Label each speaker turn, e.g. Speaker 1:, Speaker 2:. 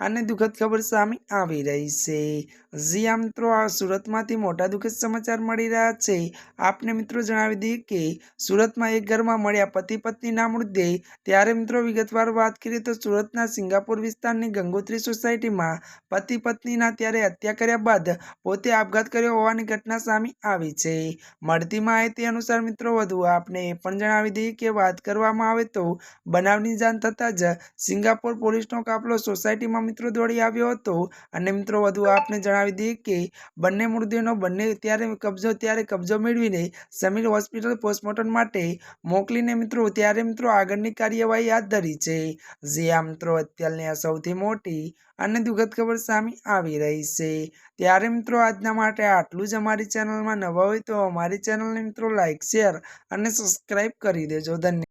Speaker 1: અને દુઃખદ ખબર સામે આવી રહી છે. જી મિત્રો, આ સુરતમાંથી મોટા દુઃખદ સમાચાર મળી રહ્યા છે. આપને મિત્રો જણાવી દઈએ કે સુરતમાં એક ઘરમાં મળ્યા પતિ પત્નીના મૃતદેહ. ત્યારે મિત્રો વિગતવાર વાત કરીએ તો સુરતના સિંગાપુર વિસ્તારની ગંગોત્રી સોસાયટીમાં પતિ પત્નીના ત્યારે હત્યા કર્યા બાદ પોતે આપઘાત કર્યો હોવાની ઘટના સામે આવી છે. મળતી માહિતી અનુસાર મિત્રો, વધુ આપને એ પણ જણાવી દઈએ કે વાત કરવામાં આવે તો બનાવની જાણ થતાં જ સિંગાપોર પોલીસનો કાફલો સોસાયટીમાં મિત્રો દોડી આવ્યો હતો. અને મિત્રો, વધુ આપને જણાવી દઈએ કે બંને મૃતદેહનો બંને ત્યારે કબજો ત્યારે કબજો મેળવીને સમીર હોસ્પિટલ પોસ્ટમોર્ટમ માટે મોકલીને મિત્રો, ત્યારે મિત્રો આગળની કાર્યવાહી હાથ ધરી છે. જે આ મિત્રો અત્યારની આ સૌથી મોટી અને દુઃખદ ખબર સામે આવી રહી છે. ત્યારે મિત્રો, આજના માટે આટલું જ અમારી ચેનલમાં નવા હોય તો અમારી ચેનલને મિત્રો લાઈક, શેર અને સબસ્ક્રાઈબ કરી દેજો. ધન્યવાદ.